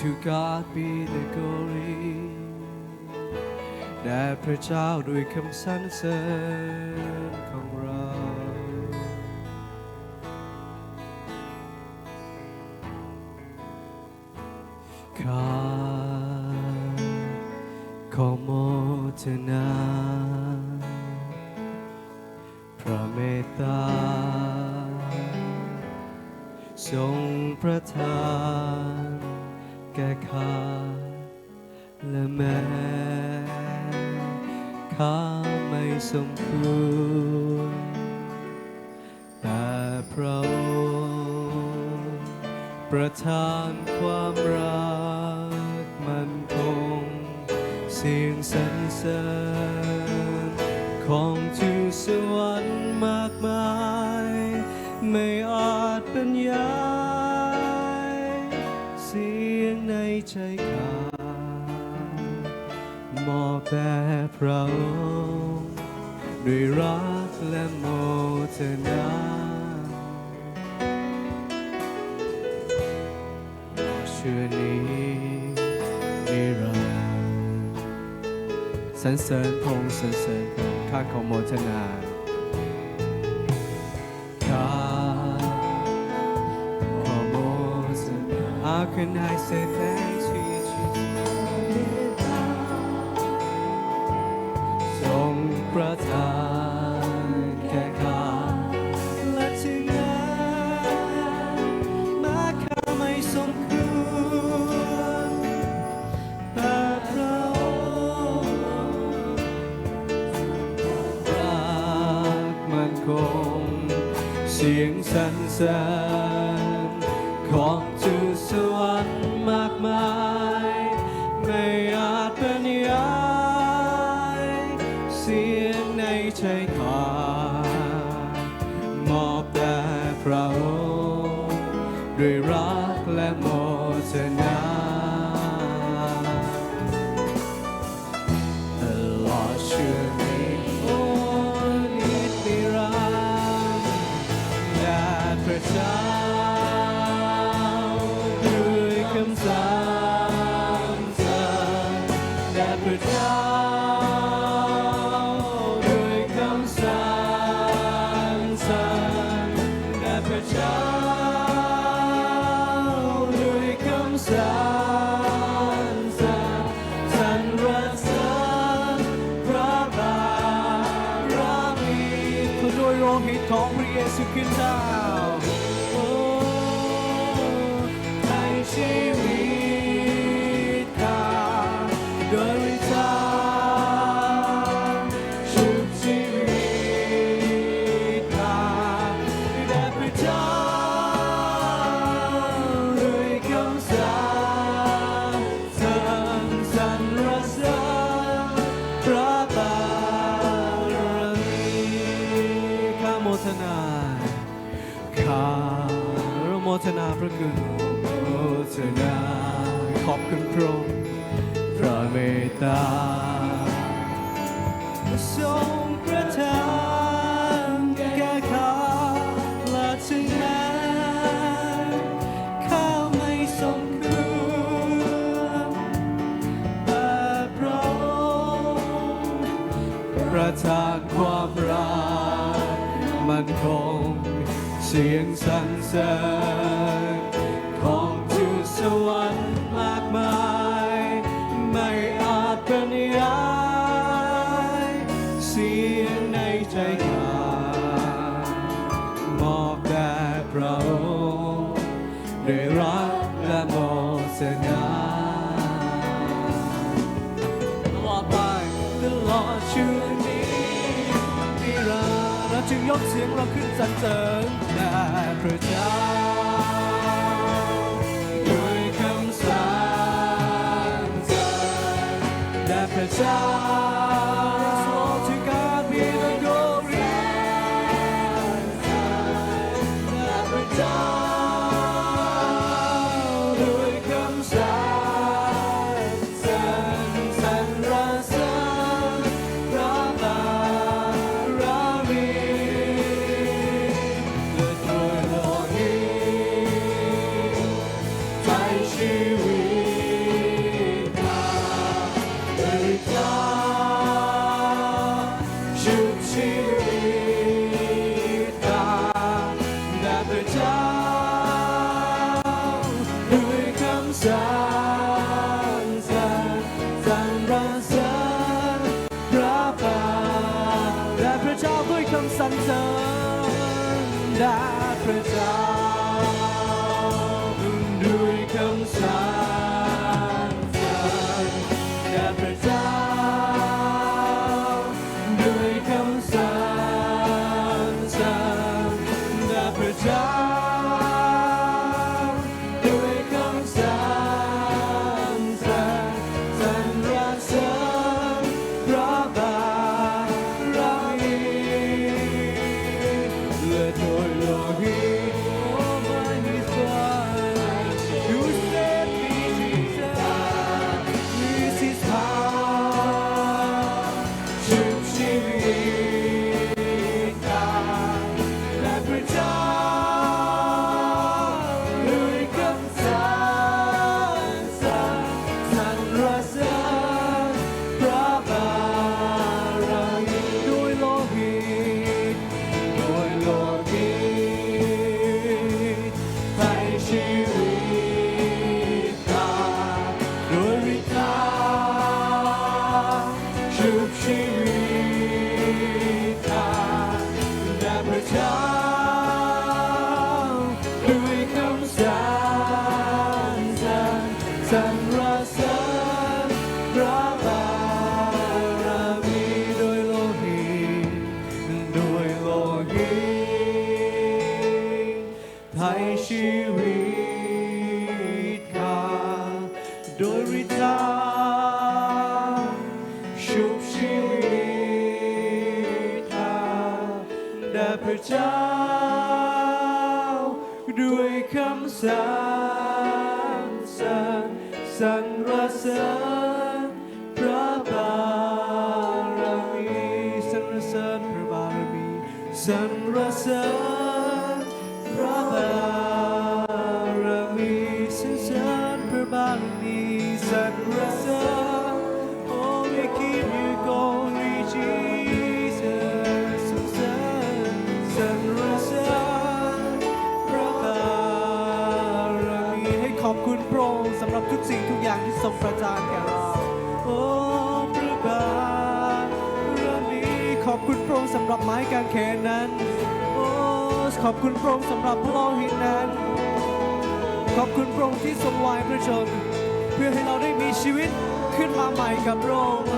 To God be the glory แด่พระเจ้าด้วยคำสรรเสริญของเราข้าขอโมทนาพระเมตตาทรงประทาน แม้ข้าไม่สมควรแต่พระองค์ประทานความรักมันคง เสียงสรรเสริญของทูสวรรค์มากมาย ไม่อาจบรรยาย เสียงในใจข้า มอบแด่พระองค์ด้วยรักและโมทนาเชื่อนี้นิรันดร์สรรเสริญพงสรรเสริญพงข้าขอโมทนาข้าขอโมทนา How can I say thank ประทานแก่ข้าและถึงแม้แม้ข้าไม่สมควรแต่พระองค์รักมันคง เสียงสรรเสริญของ งใของ มทนาพระคุณโมทนาขอบคุณพระองค์พระเมตตาทรงประทานแก่ข้าและถึงแม้ข้าไม่สมควรแต่พระองค์ประทานความรักมันคงเสียงสรรเสริญ ง่าตลอดไปตลอดชีวิตนี้นิรันดร์เราจึงยกเสียงเราขึ้นสรรเสริญแด่พระเจ้าด้วยคำสรรเสริญแด่พระเจ้า ญ ชี เจ้าด้วยคำสรรเสริญสรรเสริญพระบารมีโดยโลหิตโดยโลหิตไทยชีวิต ด้วยคำสรรเสริญสรรเสริญ คุณพระองค์สำหรับทุกสิ่งทุกอย่างที่ทรงประทานแก่เราโอ้พระบาทเรมีขอบคุณพระองค์สำหรับไม้กางเขนนั้นโอ้ขอบคุณพระองค์สำหรับพระโลหิตนั้น ขอบคุณพระองค์ที่ทรงวายพระชน เพื่อให้เราได้มีชีวิตขึ้นมาใหม่กับพระองค์